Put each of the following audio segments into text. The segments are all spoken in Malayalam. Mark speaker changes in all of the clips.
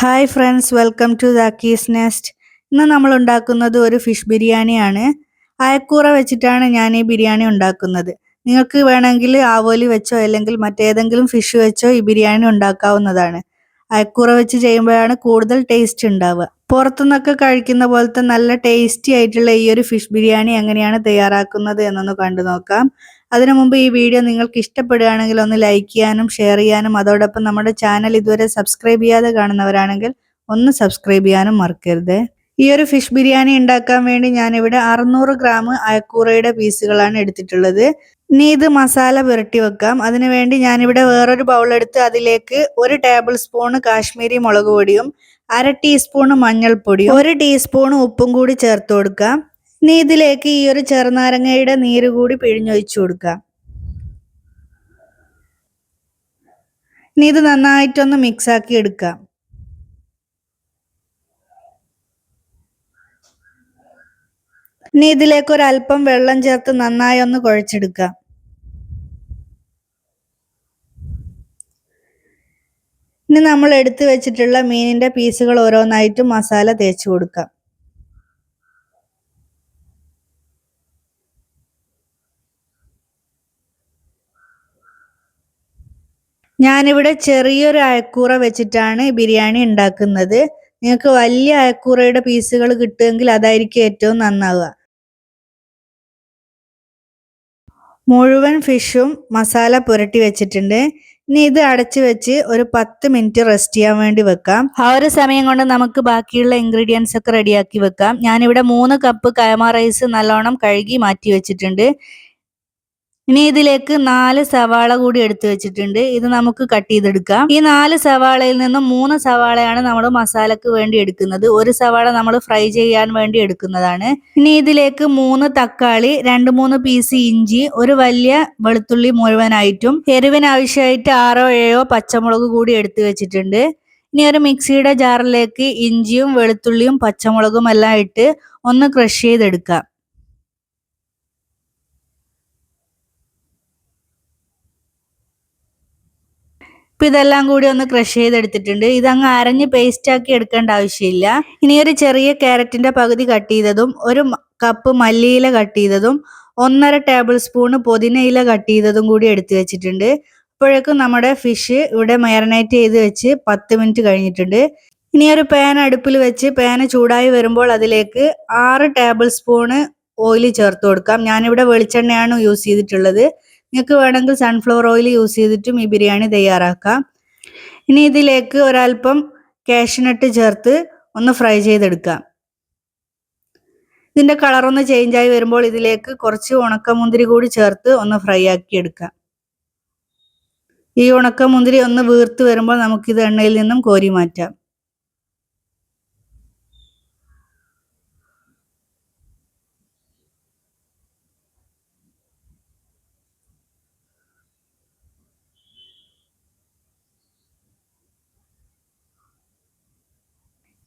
Speaker 1: Hi friends welcome to Dakki's nest ഇന്ന് നമ്മൾ ഉണ്ടാക്കുന്നത് ഒരു ഫിഷ് ബിരിയാണിയാണ്. അയക്കൂറ വെച്ചിട്ടാണ് ഞാൻ ഈ ബിരിയാണി ഉണ്ടാക്കുന്നത്. നിങ്ങൾക്ക് വേണമെങ്കിൽ ആവോലി വെച്ചോ അല്ലെങ്കിൽ മറ്റേതെങ്കിലും ഫിഷ് വെച്ചോ ഈ ബിരിയാണി ഉണ്ടാക്കാവുന്നതാണ്. അയക്കൂറ വെച്ച് ചെയ്യുമ്പോഴാണ് കൂടുതൽ ടേസ്റ്റ് ഉണ്ടാവുക. പുറത്തുനിന്നൊക്കെ കഴിക്കുന്ന പോലത്തെ നല്ല ടേസ്റ്റി ആയിട്ടുള്ള ഈ ഒരു ഫിഷ് ബിരിയാണി എങ്ങനെയാണ് തയ്യാറാക്കുന്നത് എന്നൊന്ന് കണ്ടു നോക്കാം. അതിനു മുമ്പ് ഈ വീഡിയോ നിങ്ങൾക്ക് ഇഷ്ടപ്പെടുകയാണെങ്കിൽ ഒന്ന് ലൈക്ക് ചെയ്യാനും ഷെയർ ചെയ്യാനും അതോടൊപ്പം നമ്മുടെ ചാനൽ ഇതുവരെ സബ്സ്ക്രൈബ് ചെയ്യാതെ കാണുന്നവരാണെങ്കിൽ ഒന്ന് സബ്സ്ക്രൈബ് ചെയ്യാനും മറക്കരുത്. ഈ ഒരു ഫിഷ് ബിരിയാണി ഉണ്ടാക്കാൻ വേണ്ടി ഞാനിവിടെ അറുന്നൂറ് ഗ്രാം അയക്കൂറയുടെ പീസുകളാണ് എടുത്തിട്ടുള്ളത്. ഇനി ഇത് മസാല പുരട്ടി വെക്കാം. അതിനുവേണ്ടി ഞാനിവിടെ വേറൊരു ബൗൾ എടുത്ത് അതിലേക്ക് ഒരു ടേബിൾ സ്പൂണ് കാശ്മീരി മുളക് പൊടിയും അര ടീസ്പൂണ് മഞ്ഞൾപ്പൊടിയും ഒരു ടീസ്പൂണ് ഉപ്പും കൂടി ചേർത്ത് കൊടുക്കാം. ഇനി ഇതിലേക്ക് ഈ ഒരു ചെറുനാരങ്ങയുടെ നീര് കൂടി പിഴിഞ്ഞൊഴിച്ചു കൊടുക്കാം ഇനി ഇത് നന്നായിട്ടൊന്ന് മിക്സ് ആക്കി എടുക്കാം ഇനി ഇതിലേക്ക് ഒരു അല്പം വെള്ളം ചേർത്ത് നന്നായി ഒന്ന് കുഴച്ചെടുക്കാം ഇനി നമ്മൾ എടുത്തു വെച്ചിട്ടുള്ള മീനിന്റെ പീസുകൾ ഓരോന്നായിട്ട് മസാല തേച്ചു കൊടുക്കാം ഞാനിവിടെ ചെറിയൊരു അയക്കൂറ വെച്ചിട്ടാണ് ബിരിയാണി ഉണ്ടാക്കുന്നത്. നിങ്ങൾക്ക് വലിയ അയക്കൂറയുടെ പീസുകൾ കിട്ടുമെങ്കിൽ അതായിരിക്കും ഏറ്റവും നന്നാവുക. മുഴുവൻ ഫിഷും മസാല പുരട്ടി വെച്ചിട്ടുണ്ട്. ഇനി ഇത് അടച്ചു വെച്ച് ഒരു പത്ത് മിനിറ്റ് റെസ്റ്റ് ചെയ്യാൻ വേണ്ടി വെക്കാം. ആ ഒരു സമയം കൊണ്ട് നമുക്ക് ബാക്കിയുള്ള ഇൻഗ്രീഡിയൻസ് ഒക്കെ റെഡിയാക്കി വെക്കാം. ഞാനിവിടെ മൂന്ന് കപ്പ് കയമ റൈസ് നല്ലോണം കഴുകി മാറ്റി വെച്ചിട്ടുണ്ട്. ഇനി ഇതിലേക്ക് നാല് സവാള കൂടി എടുത്തു വെച്ചിട്ടുണ്ട്. ഇത് നമുക്ക് കട്ട് ചെയ്തെടുക്കാം. ഈ നാല് സവാളയിൽ നിന്നും മൂന്ന് സവാളയാണ് നമ്മൾ മസാലക്ക് വേണ്ടി എടുക്കുന്നത്. ഒരു സവാള നമ്മൾ ഫ്രൈ ചെയ്യാൻ വേണ്ടി എടുക്കുന്നതാണ്. ഇനി ഇതിലേക്ക് മൂന്ന് തക്കാളി രണ്ട് മൂന്ന് പീസ് ഇഞ്ചി ഒരു വലിയ വെളുത്തുള്ളി മുഴുവനായിട്ടും എരിവിന് ആവശ്യമായിട്ട് ആറോ ഏഴോ പച്ചമുളക് കൂടി എടുത്തു വെച്ചിട്ടുണ്ട്. ഇനി ഒരു മിക്സിയുടെ ജാറിലേക്ക് ഇഞ്ചിയും വെളുത്തുള്ളിയും പച്ചമുളകും എല്ലാം ഇട്ട് ഒന്ന് ക്രഷ് ചെയ്തെടുക്കാം. ഇപ്പൊ ഇതെല്ലാം കൂടി ഒന്ന് ക്രഷ് ചെയ്തെടുത്തിട്ടുണ്ട്. ഇതങ്ങ് അരഞ്ഞ് പേസ്റ്റ് ആക്കി എടുക്കേണ്ട ആവശ്യമില്ല. ഇനി ഒരു ചെറിയ ക്യാരറ്റിന്റെ പകുതി കട്ട് ചെയ്തതും ഒരു കപ്പ് മല്ലിയില കട്ട് ചെയ്തതും ഒന്നര ടേബിൾ സ്പൂൺ പുതിനയില കട്ട് ചെയ്തതും കൂടി എടുത്തു വെച്ചിട്ടുണ്ട്. അപ്പോഴേക്കും നമ്മുടെ ഫിഷ് ഇവിടെ മാരിനേറ്റ് ചെയ്ത് വെച്ച് പത്ത് മിനിറ്റ് കഴിഞ്ഞിട്ടുണ്ട്. ഇനി ഒരു പാൻ അടുപ്പിൽ വെച്ച് പാന് ചൂടായി വരുമ്പോൾ അതിലേക്ക് ആറ് ടേബിൾ സ്പൂണ് ഓയിൽ ചേർത്ത് കൊടുക്കാം. ഞാനിവിടെ വെളിച്ചെണ്ണയാണ് യൂസ് ചെയ്തിട്ടുള്ളത്. നിങ്ങൾക്ക് വേണമെങ്കിൽ സൺഫ്ലവർ ഓയിൽ യൂസ് ചെയ്തിട്ടും ഈ ബിരിയാണി തയ്യാറാക്കാം. ഇനി ഇതിലേക്ക് ഒരൽപ്പം കാഷ്നട്ട് ചേർത്ത് ഒന്ന് ഫ്രൈ ചെയ്തെടുക്കാം. ഇതിന്റെ കളർ ഒന്ന് ചേഞ്ച് ആയി വരുമ്പോൾ ഇതിലേക്ക് കുറച്ച് ഉണക്കമുന്തിരി കൂടി ചേർത്ത് ഒന്ന് ഫ്രൈ ആക്കി എടുക്കാം ഈ ഉണക്കമുന്തിരി ഒന്ന് വീർത്ത് വരുമ്പോൾ നമുക്കിത് എണ്ണയിൽ നിന്നും കോരി മാറ്റാം.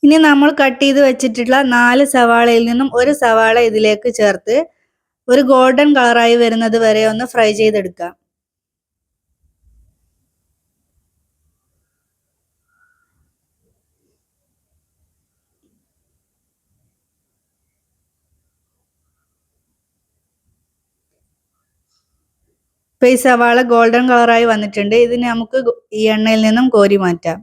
Speaker 1: ഇനി നമ്മൾ കട്ട് ചെയ്ത് വെച്ചിട്ടുള്ള നാല് സവാളയിൽ നിന്നും ഒരു സവാള ഇതിലേക്ക് ചേർത്ത് ഒരു ഗോൾഡൻ കളറായി വരുന്നത് വരെ ഒന്ന് ഫ്രൈ ചെയ്തെടുക്കാം. ഇപ്പൊ ഈ സവാള ഗോൾഡൻ കളറായി വന്നിട്ടുണ്ട്. ഇതിന് നമുക്ക് ഈ എണ്ണയിൽ നിന്നും കോരി മാറ്റാം.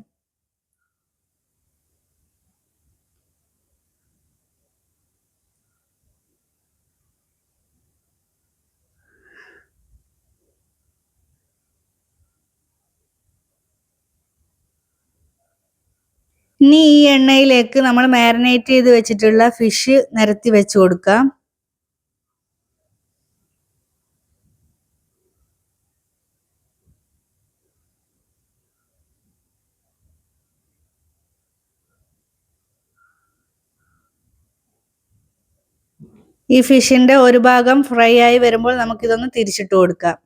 Speaker 1: ഇനി ഈ എണ്ണയിലേക്ക് നമ്മൾ മാരിനേറ്റ് ചെയ്ത് വെച്ചിട്ടുള്ള ഫിഷ് നിരത്തി വെച്ച് കൊടുക്കാം ഈ ഫിഷിന്റെ ഒരു ഭാഗം ഫ്രൈ ആയി വരുമ്പോൾ നമുക്കിതൊന്ന് തിരിച്ചിട്ട് കൊടുക്കാം.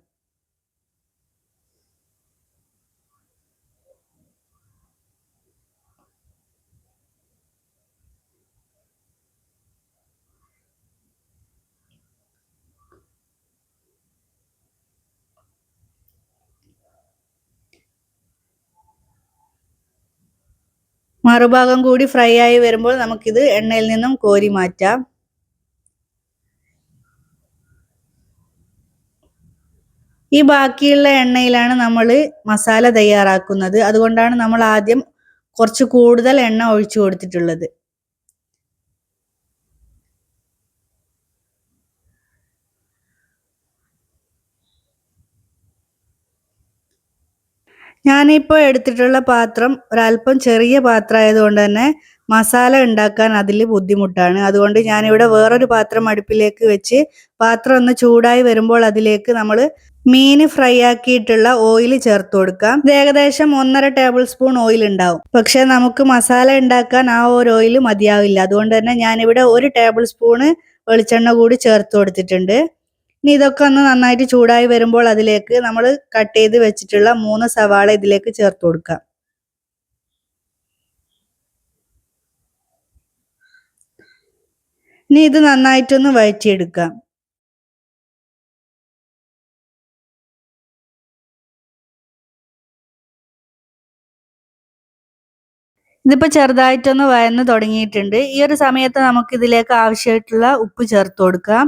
Speaker 1: മറുഭാഗം കൂടി ഫ്രൈ ആയി വരുമ്പോൾ നമുക്കിത് എണ്ണയിൽ നിന്നും കോരി മാറ്റാം. ഈ ബാക്കിയുള്ള എണ്ണയിലാണ് നമ്മൾ മസാല തയ്യാറാക്കുന്നത്. അതുകൊണ്ടാണ് നമ്മൾ ആദ്യം കുറച്ച് കൂടുതൽ എണ്ണ ഒഴിച്ചു കൊടുത്തിട്ടുള്ളത്. ഞാനിപ്പോൾ എടുത്തിട്ടുള്ള പാത്രം ഒരല്പം ചെറിയ പാത്രം ആയതുകൊണ്ട് തന്നെ മസാല ഉണ്ടാക്കാൻ അതിൽ ബുദ്ധിമുട്ടാണ്. അതുകൊണ്ട് ഞാനിവിടെ വേറൊരു പാത്രം അടുപ്പിലേക്ക് വെച്ച് പാത്രം ഒന്ന് ചൂടായി വരുമ്പോൾ അതിലേക്ക് നമ്മൾ മീൻ ഫ്രൈ ആക്കിയിട്ടുള്ള ഓയിൽ ചേർത്ത് കൊടുക്കാം. ഇത് ഏകദേശം ഒന്നര ടേബിൾ സ്പൂൺ ഓയിൽ ഉണ്ടാവും. പക്ഷെ നമുക്ക് മസാല ഉണ്ടാക്കാൻ ആ ഒരു ഓയിൽ മതിയാവില്ല. അതുകൊണ്ട് തന്നെ ഞാനിവിടെ ഒരു ടേബിൾ സ്പൂണ് വെളിച്ചെണ്ണ കൂടി ചേർത്ത് കൊടുത്തിട്ടുണ്ട്. ഇനി ഇതൊക്കെ ഒന്ന് നന്നായിട്ട് ചൂടായി വരുമ്പോൾ അതിലേക്ക് നമ്മൾ കട്ട് ചെയ്ത് വെച്ചിട്ടുള്ള മൂന്ന് സവാള ഇതിലേക്ക് ചേർത്ത് കൊടുക്കാം. ഇനി ഇത് നന്നായിട്ടൊന്ന് വഴറ്റിയെടുക്കാം. ഇതിപ്പോൾ ചെറുതായിട്ടൊന്ന് വയന്ന് തുടങ്ങിയിട്ടുണ്ട്. ഈ ഒരു സമയത്ത് നമുക്ക് ഇതിലേക്ക് ആവശ്യമായിട്ടുള്ള ഉപ്പ് ചേർത്ത് കൊടുക്കാം.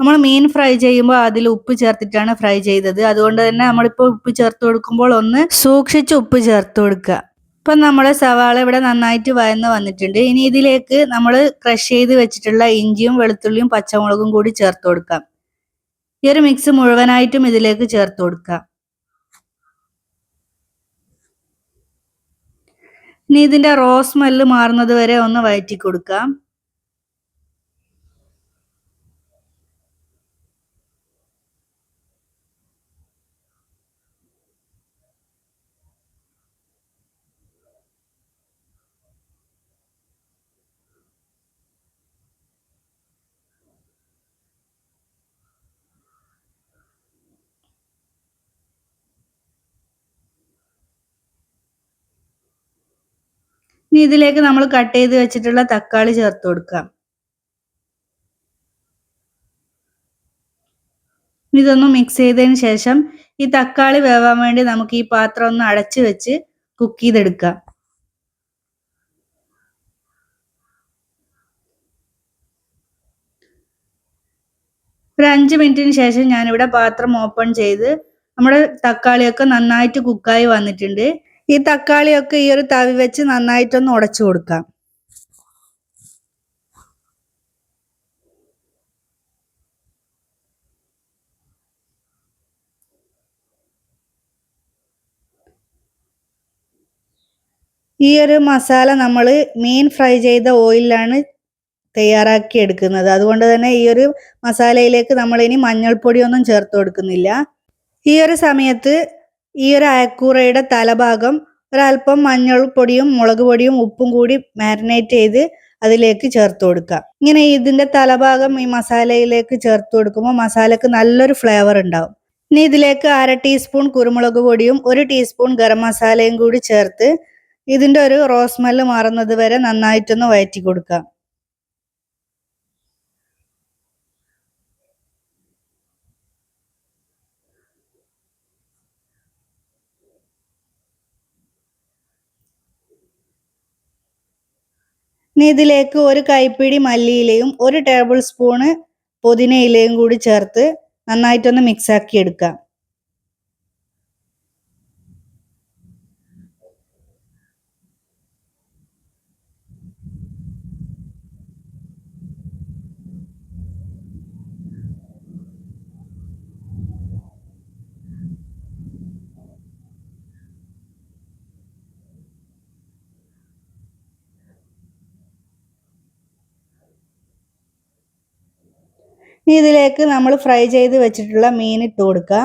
Speaker 1: നമ്മൾ മീൻ ഫ്രൈ ചെയ്യുമ്പോൾ അതിൽ ഉപ്പ് ചേർത്തിട്ടാണ് ഫ്രൈ ചെയ്തത്. അതുകൊണ്ട് തന്നെ നമ്മളിപ്പോൾ ഉപ്പ് ചേർത്ത് കൊടുക്കുമ്പോൾ ഒന്ന് സൂക്ഷിച്ച് ഉപ്പ് ചേർത്ത് കൊടുക്കുക. ഇപ്പം നമ്മുടെ സവാള ഇവിടെ നന്നായിട്ട് വയന്ന് വന്നിട്ടുണ്ട്. ഇനി ഇതിലേക്ക് നമ്മൾ ക്രഷ് ചെയ്ത് വെച്ചിട്ടുള്ള ഇഞ്ചിയും വെളുത്തുള്ളിയും പച്ചമുളകും കൂടി ചേർത്ത് കൊടുക്കാം. ഈ ഒരു മിക്സ് മുഴുവനായിട്ടും ഇതിലേക്ക് ചേർത്ത് കൊടുക്കാം. ഇനി ഇതിന്റെ റോ സ്മെല്ല് മാറുന്നത് വരെ ഒന്ന് വയറ്റി കൊടുക്കാം. ഇനി ഇതിലേക്ക് നമ്മൾ കട്ട് ചെയ്ത് വെച്ചിട്ടുള്ള തക്കാളി ചേർത്ത് കൊടുക്കാം ഇതൊന്ന് മിക്സ് ചെയ്തതിന് ശേഷം ഈ തക്കാളി വേവാൻ വേണ്ടി നമുക്ക് ഈ പാത്രം ഒന്ന് അടച്ചു വെച്ച് കുക്ക് ചെയ്തെടുക്കാം ഒരു അഞ്ച് മിനിറ്റിന് ശേഷം ഞാനിവിടെ പാത്രം ഓപ്പൺ ചെയ്ത് നമ്മുടെ തക്കാളിയൊക്കെ നന്നായിട്ട് കുക്കായി വന്നിട്ടുണ്ട്. ഈ തക്കാളിയൊക്കെ ഈ ഒരു തവി വെച്ച് നന്നായിട്ടൊന്ന് ഉടച്ചു കൊടുക്കാം. ഈ ഒരു മസാല നമ്മൾ മീൻ ഫ്രൈ ചെയ്ത ഓയിലാണ് തയ്യാറാക്കി എടുക്കുന്നത്. അതുകൊണ്ട് തന്നെ ഈ ഒരു മസാലയിലേക്ക് നമ്മൾ ഇനി മഞ്ഞൾപ്പൊടിയൊന്നും ചേർത്ത് കൊടുക്കുന്നില്ല. ഈ ഒരു സമയത്ത് ഈ ഒരു അയക്കൂറയുടെ തലഭാഗം ഒരല്പം മഞ്ഞൾപ്പൊടിയും മുളക് പൊടിയും ഉപ്പും കൂടി മാരിനേറ്റ് ചെയ്ത് അതിലേക്ക് ചേർത്ത് കൊടുക്കുക. ഇങ്ങനെ ഇതിന്റെ തലഭാഗം ഈ മസാലയിലേക്ക് ചേർത്ത് കൊടുക്കുമ്പോൾ മസാലക്ക് നല്ലൊരു ഫ്ലേവർ ഉണ്ടാവും. ഇനി ഇതിലേക്ക് അര ടീസ്പൂൺ കുരുമുളക് പൊടിയും ഒരു ടീസ്പൂൺ ഗരം മസാലയും കൂടി ചേർത്ത് ഇതിന്റെ ഒരു റോസ്മെല്ല് മാറുന്നത് വരെ നന്നായിട്ടൊന്ന് വയറ്റി കൊടുക്കുക. ഇനി ഇതിലേക്ക് ഒരു കൈപ്പിടി മല്ലിയിലയും ഒരു ടേബിൾ സ്പൂണ് പുതിനയിലയും കൂടി ചേർത്ത് നന്നായിട്ടൊന്ന് മിക്സ് ആക്കി എടുക്കാം. ഇനി ഇതിലേക്ക് നമ്മൾ ഫ്രൈ ചെയ്ത് വെച്ചിട്ടുള്ള മീൻ ഇട്ട് കൊടുക്കുക.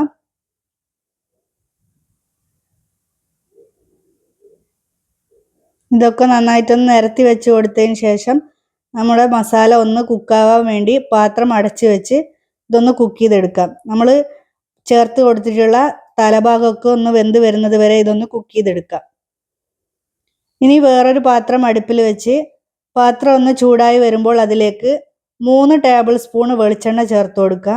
Speaker 1: ഇതൊക്കെ നന്നായിട്ടൊന്ന് നിരത്തി വെച്ച് കൊടുത്തതിന് ശേഷം നമ്മുടെ മസാല ഒന്ന് കുക്കാവാൻ വേണ്ടി പാത്രം അടച്ചു വെച്ച് ഇതൊന്ന് കുക്ക് ചെയ്തെടുക്കാം നമ്മൾ ചേർത്ത് കൊടുത്തിട്ടുള്ള തലഭാഗമൊക്കെ ഒന്ന് വെന്ത് വരുന്നത് വരെ ഇതൊന്ന് കുക്ക് ചെയ്തെടുക്കാം ഇനി വേറൊരു പാത്രം അടുപ്പിൽ വെച്ച് പാത്രം ഒന്ന് ചൂടായി വരുമ്പോൾ അതിലേക്ക് മൂന്ന് ടേബിൾ സ്പൂൺ വെളിച്ചെണ്ണ ചേർത്ത് കൊടുക്കുക.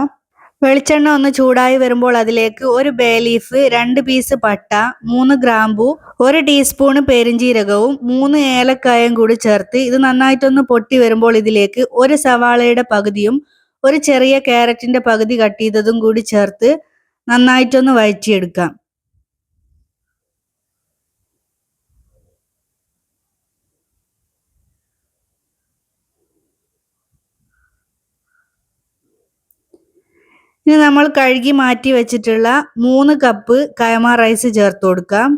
Speaker 1: വെളിച്ചെണ്ണ ഒന്ന് ചൂടായി വരുമ്പോൾ അതിലേക്ക് ഒരു ബേ ലീഫ് രണ്ട് പീസ് പട്ട മൂന്ന് ഗ്രാമ്പു ഒരു ടീസ്പൂണ് പെരിഞ്ജീരകവും മൂന്ന് ഏലക്കായും കൂടി ചേർത്ത് ഇത് നന്നായിട്ടൊന്ന് പൊട്ടി വരുമ്പോൾ ഇതിലേക്ക് ഒരു സവാളയുടെ പകുതിയും ഒരു ചെറിയ ക്യാരറ്റിന്റെ പകുതി കട്ട് ചെയ്തതും കൂടി ചേർത്ത് നന്നായിട്ടൊന്ന് വഴറ്റിയെടുക്കാം. ഇനി നമ്മൾ കഴുകി മാറ്റി വെച്ചിട്ടുള്ള മൂന്ന് കപ്പ് കയമ റൈസ് ചേർത്ത് കൊടുക്കാം.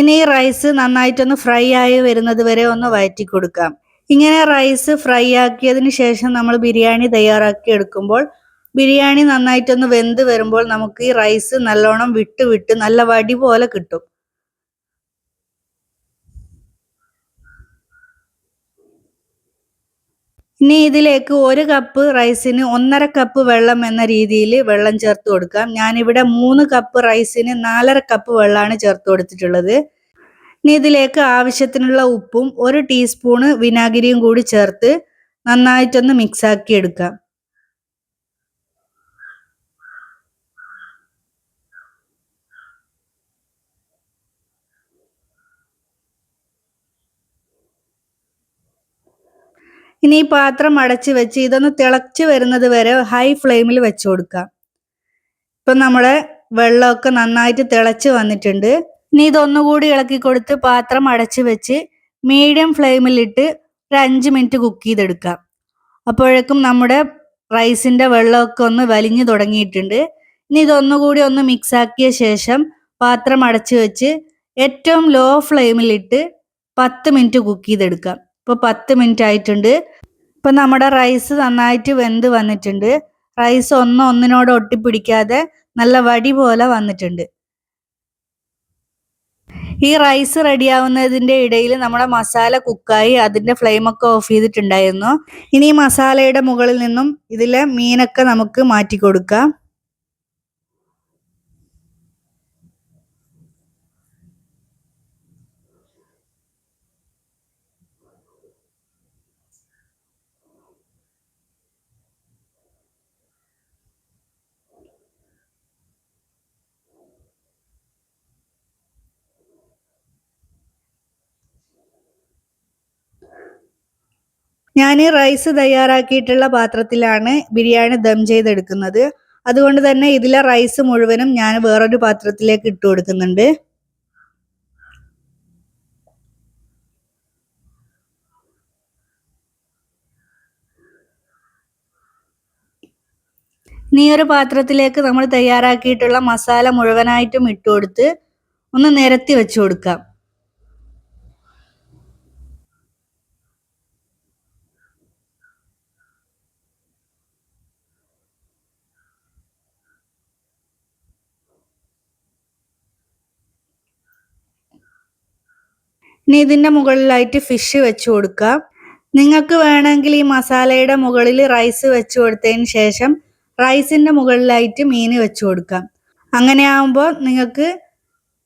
Speaker 1: ഇനി ഈ റൈസ് നന്നായിട്ടൊന്ന് ഫ്രൈ ആയി വരുന്നത് വരെ ഒന്ന് വയറ്റി കൊടുക്കാം. ഇങ്ങനെ റൈസ് ഫ്രൈ ആക്കിയതിന് ശേഷം നമ്മൾ ബിരിയാണി തയ്യാറാക്കി എടുക്കുമ്പോൾ ബിരിയാണി നന്നായിട്ടൊന്ന് വെന്ത് വരുമ്പോൾ നമുക്ക് ഈ റൈസ് നല്ലോണം വിട്ട് വിട്ട് നല്ല വടി പോലെ കിട്ടും. ഇനി ഇതിലേക്ക് ഒരു കപ്പ് റൈസിന് ഒന്നര കപ്പ് വെള്ളം എന്ന രീതിയിൽ വെള്ളം ചേർത്ത് കൊടുക്കാം. ഞാനിവിടെ മൂന്ന് കപ്പ് റൈസിന് നാലര കപ്പ് വെള്ളമാണ് ചേർത്ത് കൊടുത്തിട്ടുള്ളത്. ഇനി ഇതിലേക്ക് ആവശ്യത്തിനുള്ള ഉപ്പും ഒരു ടീസ്പൂണ് വിനാഗിരിയും കൂടി ചേർത്ത് നന്നായിട്ടൊന്ന് മിക്സാക്കി എടുക്കാം. ഇനി ഈ പാത്രം അടച്ച് വെച്ച് ഇതൊന്ന് തിളച്ച് വരുന്നത് വരെ ഹൈ ഫ്ലെയിമിൽ വെച്ച് കൊടുക്കാം. ഇപ്പം നമ്മുടെ വെള്ളമൊക്കെ നന്നായിട്ട് തിളച്ച് വന്നിട്ടുണ്ട്. ഇനി ഇതൊന്നുകൂടി ഇളക്കി കൊടുത്ത് പാത്രം അടച്ച് വെച്ച് മീഡിയം ഫ്ലെയിമിലിട്ട് ഒരു അഞ്ച് മിനിറ്റ് കുക്ക് ചെയ്തെടുക്കാം. അപ്പോഴേക്കും നമ്മുടെ റൈസിന്റെ വെള്ളമൊക്കെ ഒന്ന് വലിഞ്ഞു തുടങ്ങിയിട്ടുണ്ട്. ഇനി ഇതൊന്നുകൂടി ഒന്ന് മിക്സ് ആക്കിയ ശേഷം പാത്രം അടച്ചു വെച്ച് ഏറ്റവും ലോ ഫ്ലെയിമിലിട്ട് പത്ത് മിനിറ്റ് കുക്ക് ചെയ്തെടുക്കാം. ഇപ്പോൾ പത്ത് മിനിറ്റ് ആയിട്ടുണ്ട്. ഇപ്പം നമ്മുടെ റൈസ് നന്നായിട്ട് വെന്ത് വന്നിട്ടുണ്ട്. റൈസ് ഒന്നും ഒന്നിനോട് ഒട്ടിപ്പിടിക്കാതെ നല്ല വടി പോലെ വന്നിട്ടുണ്ട്. ഈ റൈസ് റെഡിയാവുന്നതിന്റെ ഇടയിൽ നമ്മുടെ മസാല കുക്കായി അതിന്റെ ഫ്ലെയിം ഒക്കെ ഓഫ് ചെയ്തിട്ടുണ്ടായിരുന്നു. ഇനി മസാലയുടെ മുകളിൽ നിന്നും ഇതിലെ മീനൊക്കെ നമുക്ക് മാറ്റി കൊടുക്കാം ഞാൻ റൈസ് തയ്യാറാക്കിയിട്ടുള്ള പാത്രത്തിലാണ് ബിരിയാണി ദം ചെയ്തെടുക്കുന്നത്. അതുകൊണ്ട് തന്നെ ഇതിലെ റൈസ് മുഴുവനും ഞാൻ വേറൊരു പാത്രത്തിലേക്ക് ഇട്ട് കൊടുക്കുന്നുണ്ട്. നീ ഒരു പാത്രത്തിലേക്ക് നമ്മൾ തയ്യാറാക്കിയിട്ടുള്ള മസാല മുഴുവനായിട്ടും ഇട്ട് കൊടുത്ത് ഒന്ന് നിരത്തി വെച്ചു കൊടുക്കാം. ഇനി ഇതിന്റെ മുകളിലായിട്ട് ഫിഷ് വെച്ച് കൊടുക്കുക. നിങ്ങൾക്ക് വേണമെങ്കിൽ ഈ മസാലയുടെ മുകളിൽ റൈസ് വെച്ച് കൊടുത്തതിന് ശേഷം റൈസിന്റെ മുകളിലായിട്ട് മീൻ വെച്ച് കൊടുക്കാം അങ്ങനെ ആകുമ്പോൾ നിങ്ങൾക്ക്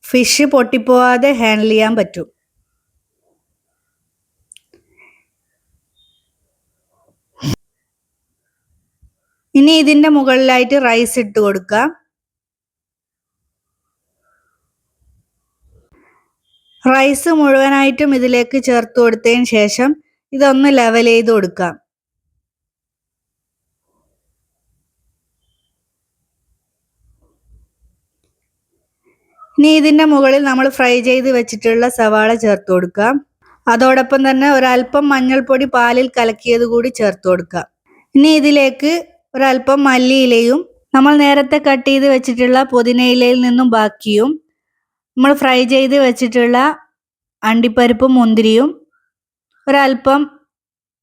Speaker 1: ഫിഷ് പൊട്ടിപ്പോവാതെ ഹാൻഡിൽ ചെയ്യാൻ പറ്റും. ഇനി ഇതിന്റെ മുകളിലായിട്ട് റൈസ് ഇട്ട് കൊടുക്കാം റൈസ് മുഴുവനായിട്ടും ഇതിലേക്ക് ചേർത്ത് കൊടുത്തതിന് ശേഷം ഇതൊന്ന് ലെവൽ ചെയ്ത് കൊടുക്കാം. ഇനി ഇതിന്റെ മുകളിൽ നമ്മൾ ഫ്രൈ ചെയ്ത് വെച്ചിട്ടുള്ള സവാള ചേർത്ത് കൊടുക്കാം. അതോടൊപ്പം തന്നെ ഒരല്പം മഞ്ഞൾപ്പൊടി പാലിൽ കലക്കിയത് കൂടി ചേർത്ത് കൊടുക്കാം. ഇനി ഇതിലേക്ക് ഒരല്പം മല്ലിയിലയും നമ്മൾ നേരത്തെ കട്ട് ചെയ്ത് വെച്ചിട്ടുള്ള പുതിനയിലയിൽ നിന്നും ബാക്കിയും നമ്മൾ ഫ്രൈ ചെയ്ത് വെച്ചിട്ടുള്ള അണ്ടിപ്പരിപ്പും മുന്തിരിയും ഒരല്പം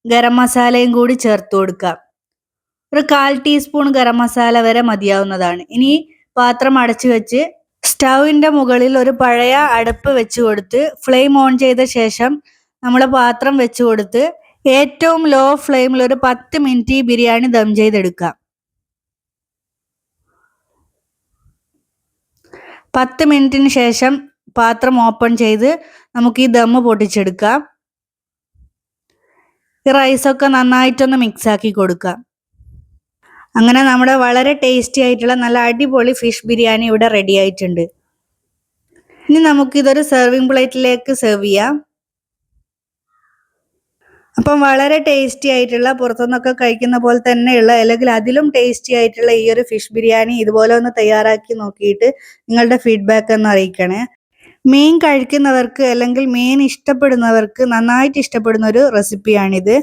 Speaker 1: ഗരം മസാലയും കൂടി ചേർത്ത് കൊടുക്കാം ഒരു കാൽ ടീസ്പൂൺ ഗരം മസാല വരെ മതിയാവുന്നതാണ്. ഇനി പാത്രം അടച്ചു വെച്ച് സ്റ്റൗവിന്റെ മുകളിൽ ഒരു പഴയ അടുപ്പ് വെച്ച് കൊടുത്ത് ഫ്ലെയിം ഓൺ ചെയ്ത ശേഷം നമ്മൾ പാത്രം വെച്ച് കൊടുത്ത് ഏറ്റവും ലോ ഫ്ലെയിമിൽ ഒരു പത്ത് മിനിറ്റ് ബിരിയാണി ദം ചെയ്തെടുക്കാം പത്ത് മിനിറ്റിന് ശേഷം പാത്രം ഓപ്പൺ ചെയ്ത് നമുക്ക് ഈ ദമ്മ് പൊട്ടിച്ചെടുക്കാം. ഈ റൈസൊക്കെ നന്നായിട്ടൊന്ന് മിക്സ് ആക്കി കൊടുക്കാം. അങ്ങനെ നമ്മുടെ വളരെ ടേസ്റ്റി ആയിട്ടുള്ള നല്ല അടിപൊളി ഫിഷ് ബിരിയാണി ഇവിടെ റെഡി ആയിട്ടുണ്ട്. ഇനി നമുക്കിതൊരു സെർവിങ് പ്ലേറ്റിലേക്ക് സെർവ് ചെയ്യാം. അപ്പം വളരെ ടേസ്റ്റി ആയിട്ടുള്ള പുറത്തുനിന്നൊക്കെ കഴിക്കുന്ന പോലെ തന്നെയുള്ള അല്ലെങ്കിൽ അതിലും ടേസ്റ്റി ആയിട്ടുള്ള ഈ ഒരു ഫിഷ് ബിരിയാണി ഇതുപോലെ ഒന്ന് തയ്യാറാക്കി നോക്കിയിട്ട് നിങ്ങളുടെ ഫീഡ്ബാക്ക് ഒന്ന് അറിയിക്കണേ. മീൻ കഴിക്കുന്നവർക്ക് അല്ലെങ്കിൽ മീൻ ഇഷ്ടപ്പെടുന്നവർക്ക് നന്നായിട്ട് ഇഷ്ടപ്പെടുന്ന ഒരു റെസിപ്പിയാണിത്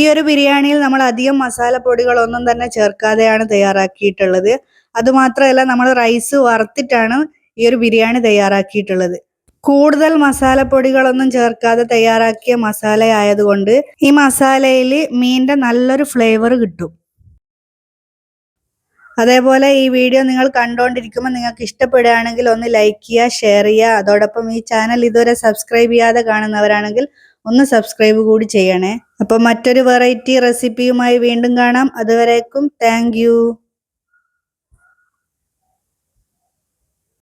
Speaker 1: ഈ ഒരു ബിരിയാണിയിൽ നമ്മൾ അധികം മസാലപ്പൊടികളൊന്നും തന്നെ ചേർക്കാതെയാണ് തയ്യാറാക്കിയിട്ടുള്ളത്. അതുമാത്രമല്ല നമ്മൾ റൈസ് വറുത്തിട്ടാണ് ഈ ഒരു ബിരിയാണി തയ്യാറാക്കിയിട്ടുള്ളത്. കൂടുതൽ മസാലപ്പൊടികളൊന്നും ചേർക്കാതെ തയ്യാറാക്കിയ മസാല ആയതുകൊണ്ട് ഈ മസാലയിൽ മീനിന്റെ നല്ലൊരു ഫ്ലേവർ കിട്ടും. അതേപോലെ ഈ വീഡിയോ നിങ്ങൾ കണ്ടുകൊണ്ടിരിക്കുമ്പോൾ നിങ്ങൾക്ക് ഇഷ്ടപ്പെടുകയാണെങ്കിൽ ഒന്ന് ലൈക്ക് ചെയ്യുക ഷെയർ ചെയ്യുക. അതോടൊപ്പം ഈ ചാനൽ ഇതുവരെ സബ്സ്ക്രൈബ് ചെയ്യാതെ കാണുന്നവരാണെങ്കിൽ ഒന്ന് സബ്സ്ക്രൈബ് കൂടി ചെയ്യണേ. അപ്പം മറ്റൊരു വെറൈറ്റി റെസിപ്പിയുമായി വീണ്ടും കാണാം. അതുവരേക്കും താങ്ക്